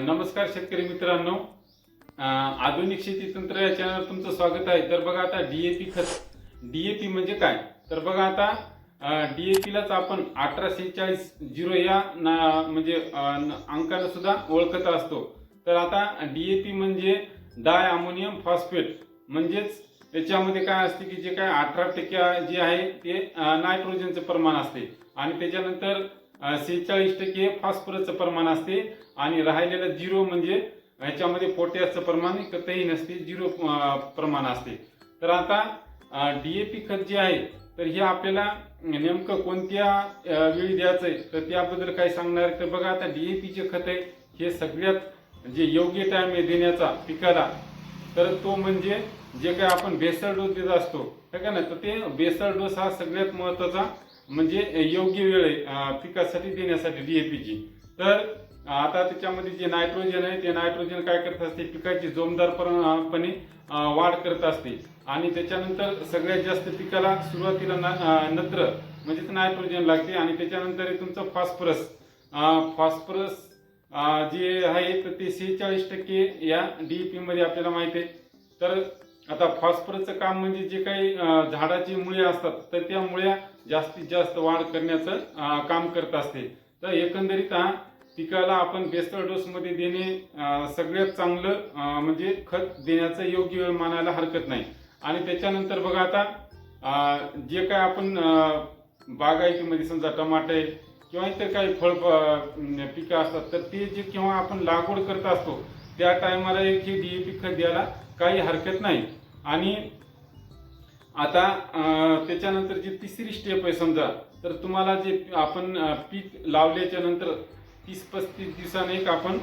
नमस्कार शेतकरी मित्रांनो. आधुनिक शेती तंत्र या चॅनल तुमचं स्वागत आहे. तर बघा आता डीएपी खत. डीएपी म्हणजे काय? तर बघा आता डीएपीलाच आपण अठरा चाळीस झिरो या ना- म्हणजे अंकाला सुद्धा ओळखत असतो. तर आता डीएपी म्हणजे डाय अमोनियम फॉस्फेट. म्हणजेच त्याच्यामध्ये काय असते की जे काय अठरा टक्के जे आहे ते नायट्रोजनचं प्रमाण असते. आणि त्याच्यानंतर सेहेचाळीस टक्के फॉस्फरसचं प्रमाण असते. आणि राहिलेलं झिरो म्हणजे ह्याच्यामध्ये पोटॅशचं प्रमाण कतही नसते झिरो प्रमाण असते. तर आता डी ए पी खत जे आहे तर हे आपल्याला नेमकं कोणत्या वेळी द्यायचं आहे तर त्याबद्दल काय सांगणार? आहे? तर बघा आता डी ए पीचे खत आहे हे सगळ्यात जे योग्य टाईम आहे देण्याचा पिकाला. तर तो म्हणजे जे काय आपण बेसळ डोस देत असतो है का ना तर ते बेसल डोस हा सगळ्यात महत्त्वाचा म्हणजे योग्य वेळ आहे पिकासाठी देण्यासाठी डीएपीची तर आता त्याच्यामध्ये जे नायट्रोजन आहे ते नायट्रोजन काय करत असते? पिकाची जोमदारपणे वाढ करत असते. आणि त्याच्यानंतर सगळ्यात जास्त पिकाला सुरुवातीला नत्र म्हणजेच नायट्रोजन लागते. आणि त्याच्यानंतर तुमचं फॉस्फरस. फॉस्फरस जे आहे तर ते सेहेचाळीस टक्के या डीईपी मध्ये आपल्याला माहिती आहे. तर आता फॉस्फरसचं काम म्हणजे जे काही झाडाची मुळे असतात तर त्या मुळ्या जास्तीत जास्त वाढ करण्याचं काम करत असते. तर एकंदरीत हा पिकाला आपण बेस्टर डोस मध्ये देणे सगळ्यात चांगलं म्हणजे खत देण्याचं योग्य वेळ मानायला हरकत नाही. आणि त्याच्यानंतर बघा आता जे काय आपण बागायतीमध्ये समजा टमाटे किंवा इतर काही फळ पिकं असतात तर ते जे केव्हा आपण लागवड करत असतो त्या टायमाला एक हे पी खत द्यायला काही हरकत नाही. आणि आता त्याच्यानंतर जी तिसरी स्टेप आहे समजा तर तुम्हाला जे आपण पीक लावल्याच्या नंतर तीस पस्तीस दिवसाने एक आपण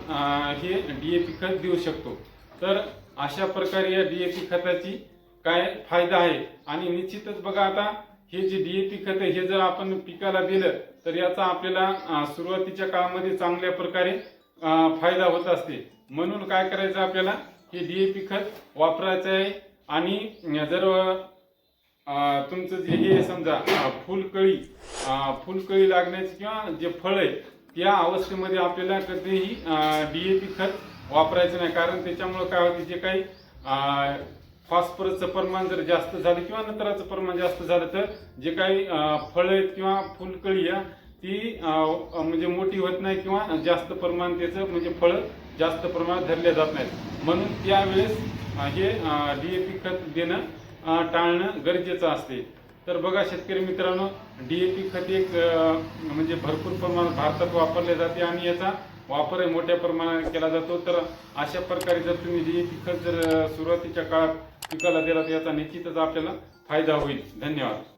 हे डी ए पी खत देऊ शकतो. तर अशा प्रकारे या डी ए पी खताची काय फायदा आहे? आणि निश्चितच बघा आता हे जे डीएपी खत आहे हे जर आपण पिकाला दिलं तर याचा आपल्याला सुरुवातीच्या काळामध्ये चांगल्या प्रकारे फायदा होत असते. म्हणून काय करायचं आपल्याला हे डीएपी खत वापरायचं आहे आणि जर तुमचं जे हे समजा फुलकळी फुलकळी लागण्याची किंवा जे फळ आहे त्या अवस्थेमध्ये आपल्याला कधीही डीएपी खत वापरायचं नाही. कारण त्याच्यामुळे काय होते जे काही फॉस्फरसचं प्रमाण जर जास्त झालं किंवा नत्राचं प्रमाण जास्त झालं तर जे काही फळं आहेत किंवा फुलकळी आहे ती म्हणजे मोठी होत नाही किंवा जास्त प्रमाण त्याचं म्हणजे फळं जास्त प्रमाणात धरले जात नाहीत. म्हणून त्यावेळेस हे डी ए पी खत देणं टाळणं गरजेचं असते. तर बघा शेतकरी मित्रांनो डी ए पी खत एक म्हणजे भरपूर प्रमाणात भारतात वापरले जाते आणि याचा वापर मोठ्या प्रमाणात केला जातो. तर अशा प्रकारे जर तुम्ही डी ए पी खत जर सुरुवातीच्या काळात पिकाला दिला तर याचा निश्चितच आपल्याला फायदा होईल. धन्यवाद.